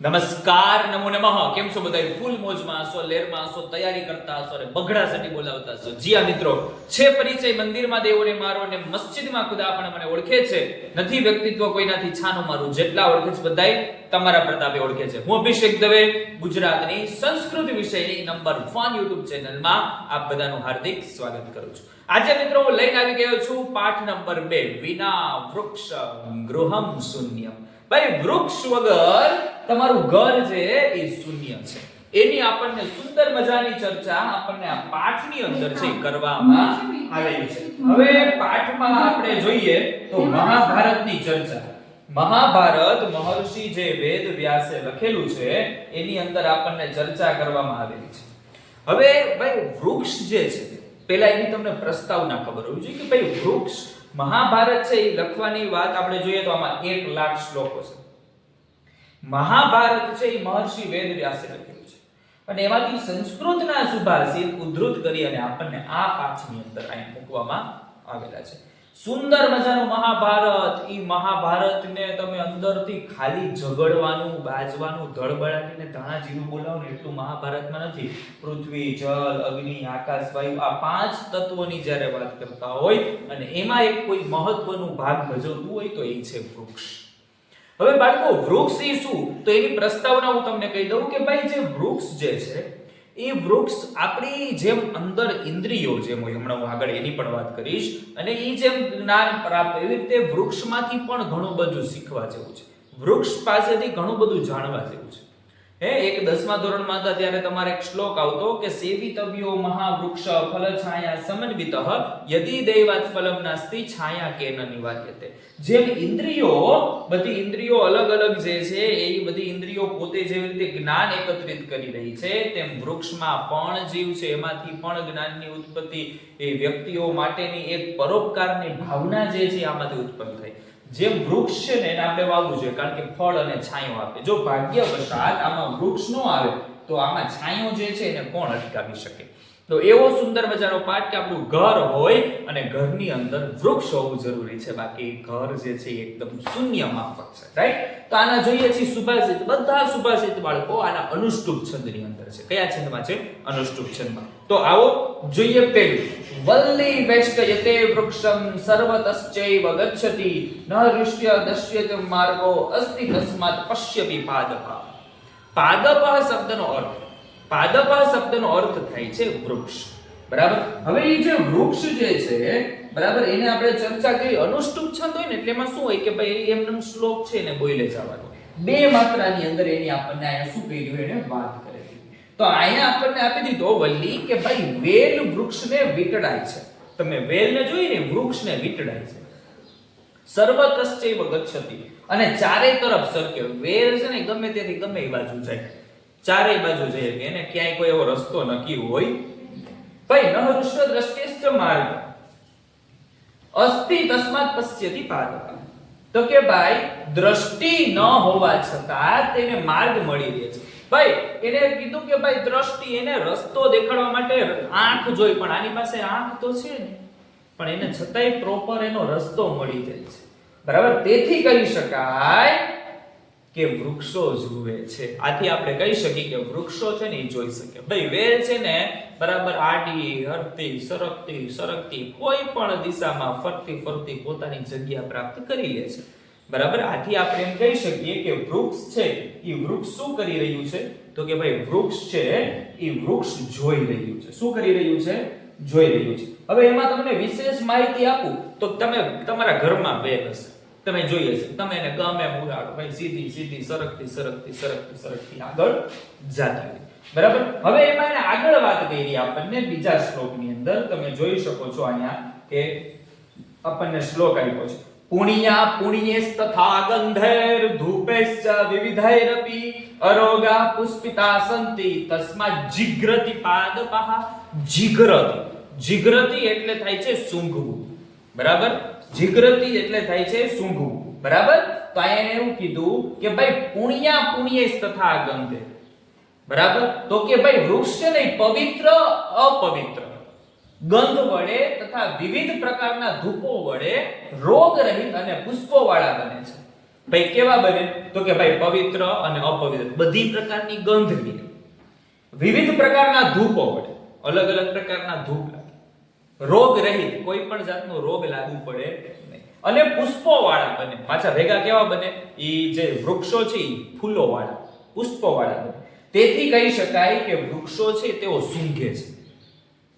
નમસ્કાર, નમો નમઃ. કેમ છો બધા ફૂલ મોજમાં હશો લેરમાં હશો તૈયારી કરતા હશો અને બગડા સટી બોલાવતા. હશો આ મિત્રો, છે પરિચય મંદિરમાં દેવોને મારો અને મસ્જિદમાં ખુદા પણ મને ઓળખે છે. નથી વ્યક્તિત્વ કોઈનાથી છાનું મારું, જેટલા ઓળખે છે બધાય, તમારા પ્રતાપે ઓળખે છે. હું અભિષેક દવે, ગુજરાતની સંસ્કૃત વિષયની નંબર 1 YouTube ચેનલમાં આપ બધાનું હાર્દિક સ્વાગત કરું છું. આજે મિત્રો હું લઈને આવી ગયો છું પાઠ નંબર 2 વિના વૃક્ષ ગૃહમ શૂન્યમ. ભાઈ, વૃક્ષ વગર તમારું ઘર છે એ શૂન્ય છે. એની આપણને સુંદર મજાની ચર્ચા આપણને આ પાઠની અંદર છે કરવામાં આવેલી છે. હવે પાઠમાં આપણે જોઈએ તો મહાભારતની ચર્ચા. મહાભારત મહર્ષિ જે વેદ વ્યાસે લખેલું છે, એની અંદર આપણને ચર્ચા કરવામાં આવેલી છે. હવે ભાઈ, વૃક્ષ જે છે, પહેલા એની તમને પ્રસ્તાવના ખબર હોવી જોઈએ કે ભાઈ, વૃક્ષ મહાભારત છે એ લખવાની વાત આપણે જોઈએ તો આમાં એક લાખ શ્લોકો છે. મહાભારત છે એ મહર્ષિ વેદ વ્યાસે લખેલું છે. અને એમાંથી સંસ્કૃતના સુભાષિત ઉદ્ધૃત કરી અને આપણને આ પાઠની અંદર અહીં મૂકવામાં આવેલા છે. સુંદર મજાનું મહાભારત. ઈ મહાભારતને તમે અંદરથી ખાલી ઝઘડવાનું, બાજવાનું, ધડબડાટીને ધાણા જીરું બોલાવો ને એટલું મહાભારતમાં નથી. પૃથ્વી જલ અગ્નિ, આકાશ, વાયુ આ પાંચ તત્વોની જ્યારે વાત કરતા હોય અને એમાં એક કોઈ મહત્વનું ભાગ ભજવતું હોય તો એ છે વૃક્ષ. હવે બાળકો, વૃક્ષ એ શું? તો એની પ્રસ્તાવના હું તમને કહી દઉં કે ભાઈ, જે વૃક્ષ જે છે એ વૃક્ષ આપણી જેમ અંદર ઇન્દ્રિયો જેમ હોય, હમણાં હું આગળ એની પણ વાત કરીશ, અને એ જેમ જ્ઞાન પ્રાપ્ત એવી રીતે વૃક્ષમાંથી પણ ઘણું બધું શીખવા જેવું છે. વૃક્ષ પાસેથી ઘણું બધું જાણવા જેવું છે. હે, એક દસમા ધોરણમાં હતા ત્યારે તમારે એક શ્લોક આવતો કે સેવિતવ્યો મહાવૃક્ષ ફલ છાયા સમન્વિતઃ, યદિ દૈવાત ફલમ નાસ્તિ છાયા કેન નિવાર્યતે જેમ ઇન્દ્રિયો, બધી ઇન્દ્રિયો અલગ અલગ જે છે, એ બધી ઇન્દ્રિયો પોતે જેવી રીતે જ્ઞાન એકત્રિત કરી રહી છે, તેમ વૃક્ષમાં પણ જીવ છે, એમાંથી પણ જ્ઞાનની ઉત્પત્તિ એ વ્યક્તિઓ માટેની એક પરોપકારની ભાવના જે છે, આમાંથી ઉત્પન્ન થઈ. જેમ વૃક્ષ છે ને એને આપણે વાવવું જોઈએ, કારણ કે ફળ અને છાંયો આપે. જો ભાગ્યવશાત આમાં વૃક્ષ ન આવે, તો આમાં છાંયો જે છે એને કોણ અટકાવી શકે? તો એવો સુંદર મજાનો પાઠ કે આપણું ઘર હોય અને ઘરની અંદર વૃક્ષ હોવું જરૂરી છે. બાકી ઘર જે છે એકદમ શૂન્ય માફક છે રાઈટ તો આના જોઈએ છીએ સુભાષિત. બધા સુભાષિત બાળકો આના અનુષ્ટુપ છંદની અંદર છે. કયા છંદમાં છે? અનુષ્ટુપ છંદમાં. તો આવો જોઈએ પેલું વલ્લી વેષ્ટયતે વૃક્ષમ સર્વતશ્ચૈવ ગચ્છતિ ન ઋષ્ય દશ્યત માર્ગો અસ્તિ તસ્માત પશ્યતિ પાદપ પાદપ શબ્દનો અર્થ પાદપ શબ્દનો અર્થ થાય છે વૃક્ષ. બરાબર? હવે એ જે વૃક્ષ જે છે, બરાબર, એને આપણે ચર્ચા કરી, અનુષ્ટુપ છંદ હોય ને એટલે એમાં શું હોય કે ભાઈ એમનો શ્લોક છે ને બોલે જવાનો. બે માત્રાની અંદર એની આપણને અહીંયા શું કહ્યું એને વાત તો અહીંયા આપણને આપી દીધો વલ્લી કે ભાઈ વેલ વૃક્ષને વીટળાય છે. તમે વેલને જોઈને વૃક્ષને વીટળાય છે. સર્વતશ્ચૈવ ગચ્છતિ. અને ચારે તરફ સરકે. વેલ છે ને, ગમે તેથી ગમે એ બાજુ જાય. ચારે બાજુ જાય કે એને ક્યાંય કોઈ એવો રસ્તો નક્કી હોય ભાઈ, ન હૃષ્ટ દ્રષ્ટિસ્થ માર્ગ. અસ્તિ તસ્માત પશ્યતિ પાદપ. તો કે ભાઈ, દ્રષ્ટિ ન હોવા છતાં તેને માર્ગ મળી રહે છે. ભાઈ, એને કીધું કે ભાઈ, દ્રષ્ટિ એને રસ્તો દેખાડવા માટે આંખ જોઈ, પણ આની પાસે આંખ તો છે ને. પણ એને છતાંય પ્રોપર એનો રસ્તો મળી જાય છે. બરાબર? તેથી કહી શકાય કે વૃક્ષો જુએ છે. આથી આપણે કહી શકીએ કે વૃક્ષો છે ને એ જોઈ શકે. ભાઈ, વેલ છે ને, બરાબર, આડી, હરતી, સરકતી સરકતી, કોઈ પણ દિશામાં ફરતી ફરતી પોતાની જગ્યા પ્રાપ્ત કરી લે છે. બરાબર? આથી આપણે એમ કહી શકીએ કે વૃક્ષ છે એ વૃક્ષ શું કરી રહ્યું છે? તો કે ભાઈ, વૃક્ષ છે એ વૃક્ષ જોઈ રહ્યું છે. શું કરી રહ્યું છે? જોઈ રહ્યું છે. હવે એમાં તમને વિશેષ માહિતી આપું, તો તમે તમારા ઘરમાં બે હશે. તમે જોઈએ છે તમે એને ગમે ઉડાડો. ભાઈ, સીધી સીધી સરકતી સરકતી સરકતી સરકતી આગળ જાતી હોય બરાબર? હવે એમાં એને આગળ વાત કરી આપણને બીજા શ્લોકની અંદર. તમે જોઈ શકો છો અહીંયા કે આપણને શ્લોક આપ્યો છે. પુણ્યા પુણ્યેસ્તથા ગંધૈર ધૂપૈશ્ચ વિવિધૈરપી અરોગા પુષ્પિતા સંતિ તસ્મા જિગ્રતિ પાદપઃ જિગ્રતિ જીગ્રતી એટલે થાય છે સૂંઘવું। બરાબર? જીગ્રતી એટલે થાય છે સૂંઘવું। બરાબર? તો અહીંયા એવું કીધું કે ભાઈ પુણ્યા પુણ્યેસ્તથા ગંધે। બરાબર? તો કે ભાઈ વૃક્ષ છે ને પવિત્ર, અપવિત્ર। ગંધ વડે તથા વિવિધ પ્રકારના ધૂપો વડે રોગ રહિત અને પુષ્પો વાળા બને છે. ભાઈ, કેવા બને? તો કે ભાઈ, પવિત્ર અને અપવિત્ર, બધી પ્રકારની ગંધ લે. વિવિધ પ્રકારના ધૂપો વડે, અલગ અલગ પ્રકારના ધૂપ લાગે. રોગ રહિત, કોઈ પણ જાતનો રોગ લાગુ પડે નહીં. અને પુષ્પો વાળા બને. પાછા ભેગા કેવા બને? એ જે વૃક્ષો છે એ ફૂલો વાળા પુષ્પો વાળા બને. તેથી કહી શકાય કે વૃક્ષો છે, તેઓ સૂંઘે છે.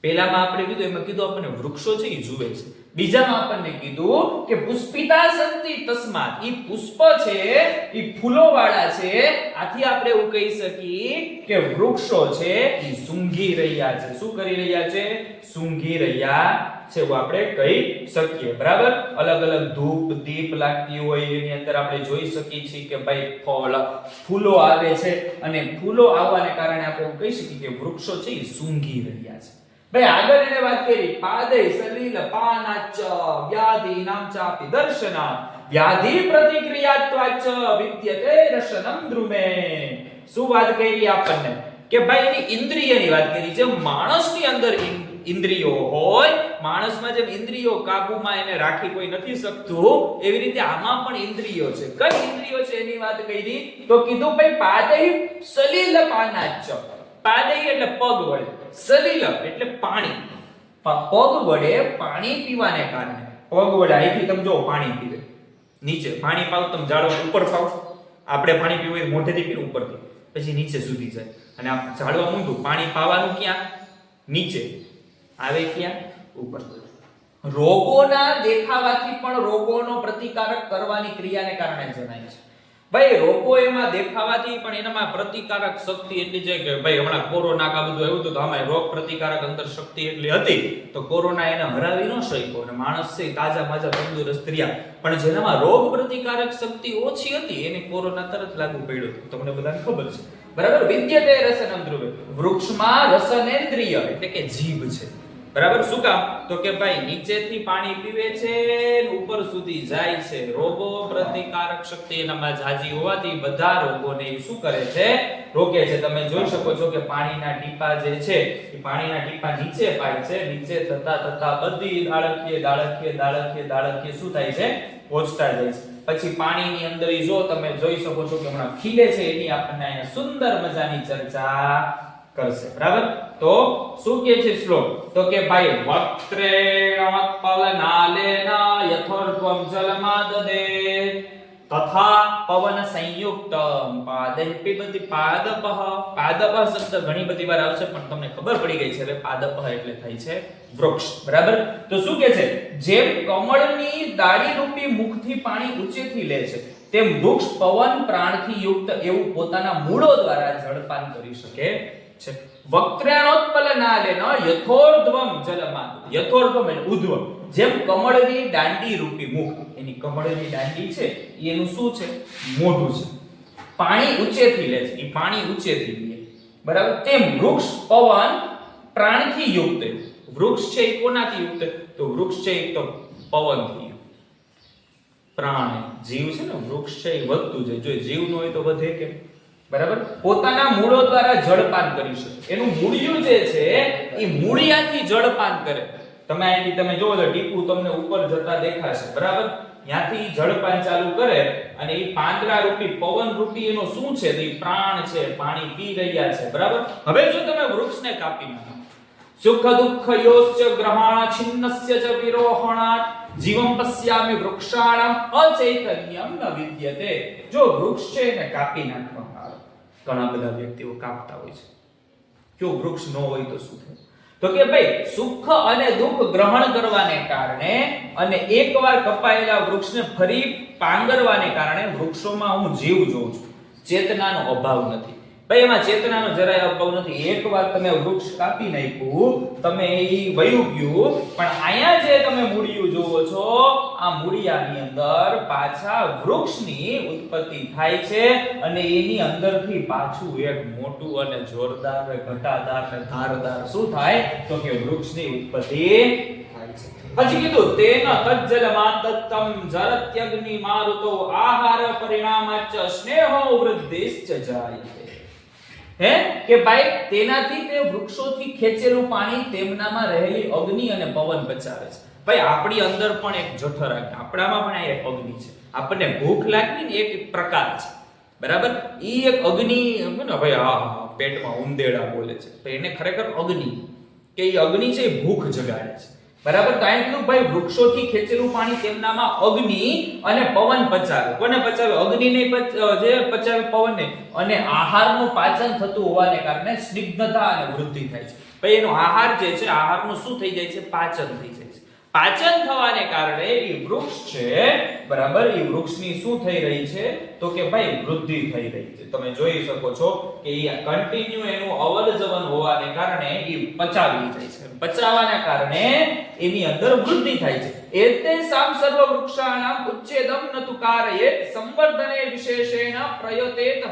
પહેલામાં આપણે કીધું, એમાં કીધું આપણને વૃક્ષો છે, એ જુએ છે. બીજામાં આપણને કીધું કે પુષ્પિતા સંતિ તસ્માત. ઈ પુષ્પ છે, ઈ ફૂલો વાળા છે, આથી આપણે એવું કહી શકીએ કે વૃક્ષો છે, ઈ સૂંઘી રહ્યા છે. શું કરી રહ્યા છે? સૂંઘી રહ્યા છે એવું આપણે કહી શકીએ. બરાબર? અલગ અલગ ધૂપ, દીપ લાગતી હોય, એની અંદર આપણે જોઈ શકીએ છીએ કે ભાઈ ફળ, ફૂલો આવે છે. અને ફૂલો આવવાને કારણે આપણે એવું કહી શકીએ કે વૃક્ષો છે એ સૂંઘી રહ્યા છે. ભાઈ, આગળ એને વાત કરી. પાદે સલીલ પાનાચ વ્યાધિ નામ ચાપી દર્શના વ્યાધિ પ્રતિક્રિયાત્વાચ વિદ્યતે રસનમ દ્રુમે શું વાત કરી આપણને? કે ભાઈ, એની ઇન્દ્રિયની વાત કરી. જે માણસની અંદર ઇન્દ્રિયો હોય, માણસમાં જેમ ઇન્દ્રિયો કાબુમાં એને રાખી કોઈ નથી શકતું, એવી રીતે આમાં પણ ઇન્દ્રિયો છે. કઈ ઇન્દ્રિયો છે એની વાત કરી? તો કીધું, ભાઈ, પાદે સલીલ પાનાચ પાદે એટલે પગ વડે સલીલ એટલે પાણી. પગ વડે પાણી પીવાને કારણે. પગ વડે અહીંથી તમે જો પાણી પીવે. નીચે પાણી પાવ, તમે જાડો ઉપર પાવ. આપણે પાણી પીવું એ મોઢેથી પીવું ઉપરથી. પછી નીચે સુધી જાય. અને આ ઝાડવા મૂંધું પાણી પાવાનું ક્યાં? નીચે. આવે ક્યાં? ઉપર. રોગોના દેખાવાથી પણ રોગોનો પ્રતિકારક કરવાની ક્રિયાને કારણે જણાય છે. ભાઈ, રોગો એમાં દેખાવાથી પણ એનામાં પ્રતિકારક શક્તિ એટલી છે કે ભાઈ, હમણાં કોરોના કા બધું આવ્યું હતું તો આમાં રોગ પ્રતિકારક અંતર શક્તિ એટલી હતી. તો કોરોના એને હરાવી ન શક્યો અને માણસ છે તાજા માજા તંદુરસ્ત રહ્યા. પણ જેનામાં રોગ પ્રતિકારક શક્તિ ઓછી હતી, એને કોરોના તરત લાગુ પડ્યો હતો. તમને બધાને ખબર છે. બરાબર? વિદ્યતે રસનમ ધ્રુવે. વૃક્ષમાં રસનેન્દ્રિય એટલે કે જીભ છે. બરાબર? શું કામ? તો કે ભાઈ, નીચેથી પાણી પીવે છે ઉપર સુધી જાય છે. રોગો પ્રતિકારક શક્તિ એનામાં જાજી હોવાથી બધા રોગોને શું કરે છે? રોકે છે. તમે જોઈ શકો છો કે પાણીના ટીપા જે છે, એ પાણીના ટીપા નીચે પાય છે. નીચે થતા થતા બધી દાળકીય દાળકીય દાળકીય દાળકીય શું થાય છે? પહોંચતા જાય છે. પછી પાણીની અંદર જો તમે જોઈ શકો છો કે હમણાં ખીલે છે. એની આપણને અહીંયા સુંદર મજાની ચર્ચા કરશે. બરાબર? તો શું કે છે શ્લોક? તો કે ભાઈ વક્ત્રેણોત્પલનાલેન યથોર્ધ્વમ જલમાદદે તથા પવન સંયુક્ત પાદૈ પિબતિ પાદપહ પાદપહ શબ્દ ઘણી બધી વાર આવશે, પણ તમને ખબર પડી ગઈ છે, હવે પાદપહ એટલે થાય છે વૃક્ષ. બરાબર? તો શું કે છે? જેમ કમળની દાળી રૂપી મુખથી પાણી ઊંચેથી લે છે, તેમ વૃક્ષ પવન પ્રાણથી યુક્ત એવું પોતાના મૂળો દ્વારા જળપાન કરી શકે છે. વક્ત્રેણોત્પલનાલેન યથોર્ધ્વમ જલમાં યથોર્ધ્વમ એટલે ઉધ્વ જેમ કમળની દાંડી રૂપી મુખ. એની કમળની દાંડી છે એનું શું છે? મોઢું છે. પાણી ઊંચેથી લે છે. એ પાણી ઊંચેથી લે. બરાબર? તેમ વૃક્ષ પવન પ્રાણથી યુક્ત. વૃક્ષ છે એ કોનાથી યુક્ત? તો વૃક્ષ છે એ તો પવનથી પ્રાણ. જીવ છે ને, વૃક્ષ છે એ વધતું જાય. જો જીવ ન હોય તો વધે કેમ? બરાબર? પોતાના મૂળો દ્વારા જળપાન કરી શકે. એનું મૂળિયું જે છે, એ મૂળિયાથી જળપાન કરે. તમે અહીંથી તમે જોવો તો ટીપું તમને ઉપર જતા દેખાશે. બરાબર? ત્યાંથી જળપાન ચાલુ કરે અને એ પાંદડા રૂપી પવન રૂપી એનો શું છે? તો એ પ્રાણ છે, પાણી પી રહ્યા છે. બરાબર? હવે જો તમે વૃક્ષને કાપી નાખો. સુખ દુઃખ યોશ્ચ ગ્રહણ છિન્નસ્ય ચ વિરોહણાત, જીવમ પશ્યામિ વૃક્ષાણામ અચૈતન્યમ ન વિદ્યતે. જો વૃક્ષ છે એને કાપી નાખવામાં ઘણા બધા વ્યક્તિઓ કાપતા હોય છે. જો વૃક્ષ ન હોય તો શું થાય? તો કે ભાઈ, સુખ અને દુઃખ ગ્રહણ કરવાને કારણે અને એકવાર કપાયેલા વૃક્ષને ફરી પાંગરવાને કારણે વૃક્ષોમાં હું જીવ જોઉં છું. ચેતનાનો અભાવ નથી. ભાઈ, એમાં ચેતનાનો જરાય અભાવ નથી. એકવાર તમે વૃક્ષ કાપી નાખ્યું, તમે એ વયું ગયું, પણ અહીંયા જે તમે મૂળિયું જોવો છો, આ મૂળિયાની અંદર પાછા વૃક્ષની ઉત્પત્તિ થાય છે અને એની અંદરથી પાછું એક મોટું અને જોરદાર ઘટાદાર અને ધારદાર શું થાય? તો કે વૃક્ષની ઉત્પત્તિ થાય છે. પછી કીધું, તેન તજ્જલમાં દત્તમ જરત્યગ્નિ મારુતો, આહાર પરિણામાચ સ્નેહો વૃદ્ધિશ્ચ જાયતે. હે? કે ભાઈ તેનાથી તે વૃક્ષોથી ખેંચેલું પાણી તેમનામાં રહેલી અગ્નિ અને પવન બચાવે છે. ભાઈ આપણી અંદર પણ એક જઠર આપણામાં પણ આ એક અગ્નિ છે. આપણને ભૂખ લાગવી ને એક પ્રકાર છે. બરાબર? એ એક અગ્નિ ને ભાઈ હા, પેટમાં ઉમદેડા બોલે છે. તો એને ખરેખર અગ્નિ. કે એ અગ્નિ છે એ ભૂખ જગાડે છે. બરાબર? તો અહીં કીધું ભાઈ વૃક્ષોથી ખેંચેલું પાણી તેમનામાં અગ્નિ અને પવન પચાવે. કોને પચાવે? અગ્નિ ને જે પચાવે પવનને. અને આહારનું પાચન થતું હોવાને કારણે સ્નિગ્ધતા અને વૃદ્ધિ થાય છે. ભાઈ, એનો આહાર જે છે, આહારનું શું થઈ જાય છે? પાચન થઈ જાય છે. પાચન થવાને કારણે એ વૃક્ષ છે, બરાબર? એ વૃક્ષની શું થઈ રહી છે? તો કે ભાઈ, વૃદ્ધિ થઈ રહી છે. તમે જોઈ શકો છો કે એ કન્ટિન્યુ એનું અવર જવન હોવાને કારણે એ પચાવી જાય છે. પચાવવાના કારણે એની અંદર વૃદ્ધિ થાય છે. એતે સામ સર્વ વૃક્ષાણામ ઉચ્છેદમ ન તુ કારયે સંવર્ધને વિશેષેણ પ્રયતેત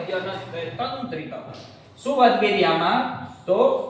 તંત્રિક શું વાત કરી આમાં? તો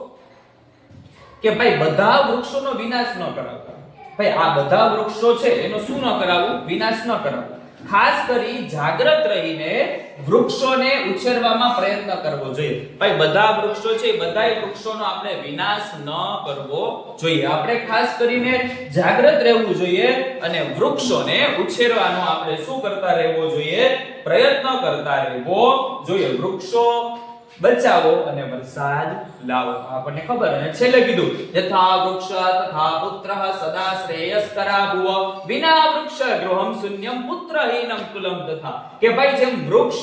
કે ભાઈ, બધા વૃક્ષોનો વિનાશ ન કરાવતા. ભાઈ, આ બધા વૃક્ષો છે, એનો શું ન કરાવવું? વિનાશ ન કરાવવું. ખાસ કરી જાગૃત રહીને વૃક્ષોને ઉછેરવામાં પ્રયત્ન કરવો જોઈએ. ભાઈ, બધા વૃક્ષો છે બધા વૃક્ષોનો આપણે વિનાશ ન કરવો જોઈએ. આપણે ખાસ કરીને જાગૃત રહેવું જોઈએ અને વૃક્ષોને ઉછેરવાનો આપણે શું કરતા રહેવો જોઈએ? પ્રયત્ન કરતા રહેવો જોઈએ. વૃક્ષો બચાવો અને વરસાદ લાવો. આપણને ખબર અને છેલ્લે કીધું, યથા વૃક્ષ તથા પુત્ર સદા શ્રેયસ્કરા ભુવ. વિના વૃક્ષ ગૃહમ શૂન્યમ પુત્રહીનમ કુલમ તથા. કે ભાઈ, જેમ વૃક્ષ,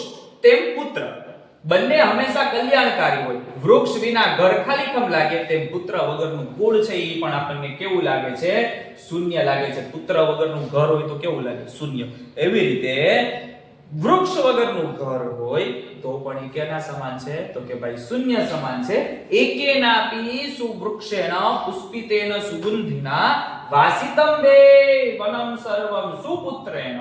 તેમ પુત્ર. બંને હંમેશા કલ્યાણકારી હોય. વૃક્ષ વિના ઘર ખાલી કમ લાગે? તેમ પુત્ર વગરનું કુળ છે એ પણ આપણને કેવું લાગે છે? શૂન્ય લાગે છે. પુત્ર વગરનું ઘર હોય તો કેવું લાગે? શૂન્ય. એવી રીતે વૃક્ષ વગરનું ઘર હોય તો પણ એ સમાન છે? તો કે ભાઈ શૂન્ય સમાન છે. એકેનાપી સુવૃક્ષેણ પુષ્પિતેન સુગંધિના વાસિતમ વે વનમ સર્વમ સુપુત્રેણ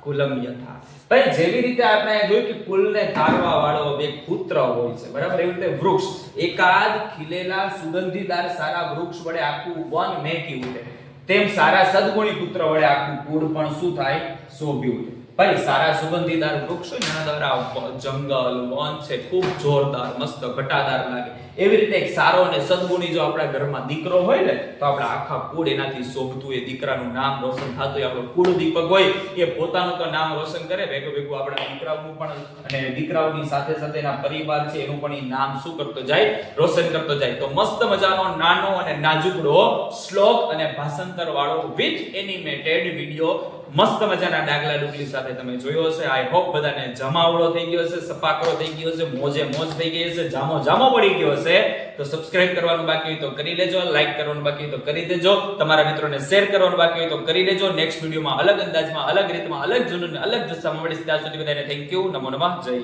કુલમ યથા. ભાઈ, જેવી રીતે આપણે જોયું કે કુલને ધારવા વાળો એક પુત્ર હોય છે, બરાબર? એવી રીતે વૃક્ષ. એકાદ ખીલેલા સુગંધીદાર સારા વૃક્ષ વડે આખું વન મેકી ઉઠે તેમ સારા સદગુણી પુત્ર વડે આખું કુળ પણ શું થાય? શોભી ઉઠે ભાઈ, સારા સુગંધીદાર વૃક્ષો એના દ્વારા જંગલ, વન છે, ખૂબ જોરદાર, મસ્ત ઘટાદાર લાગે. એવી રીતે એક સારો અને સદગુણી જો આપણા ઘરમાં દીકરો હોય ને, તો આપણા આખા કુળ એનાથી શોભતું, એ દીકરાનું નામ રોશન થતું હોય આપણો કુળ દીપક હોય, એ પોતાનું તો નામ રોશન કરે, ભેગું ભેગું આપણા દીકરાઓનું પણ અને દીકરાઓની સાથે સાથે એના પરિવાર છે, એનું પણ એ નામ શું કરતો જાય? રોશન કરતો જાય. તો મસ્ત મજાનો નાનો અને નાજુકડો શ્લોક અને ભાષાંતર વાળો વિથ એનિમેટેડ વિડિયો મસ્ત મજાના ડાગલા ડુગલી સાથે તમે જોયો હશે. આઈ હોપ બધાને જમાવડો થઈ ગયો હશે, સપાકડો થઈ ગયો હશે, મોજે મોજ થઈ ગઈ હશે, જામો જામો પડી ગયો હશે. તો સબસ્ક્રાઇબ કરવાનું બાકી હોય તો કરી લેજો લાઈક કરવાનું બાકી હોય તો કરી દેજો, તમારા મિત્રોને શેર કરવાનું બાકી હોય તો કરી લેજો નેક્સ્ટ વિડીયોમાં અલગ અંદાજમાં અલગ રીતમાં અલગ જૂનું અલગ જુસ્સામાં મળીશ ત્યાં સુધી બધાને થેન્ક યુ નમો નમઃ, જય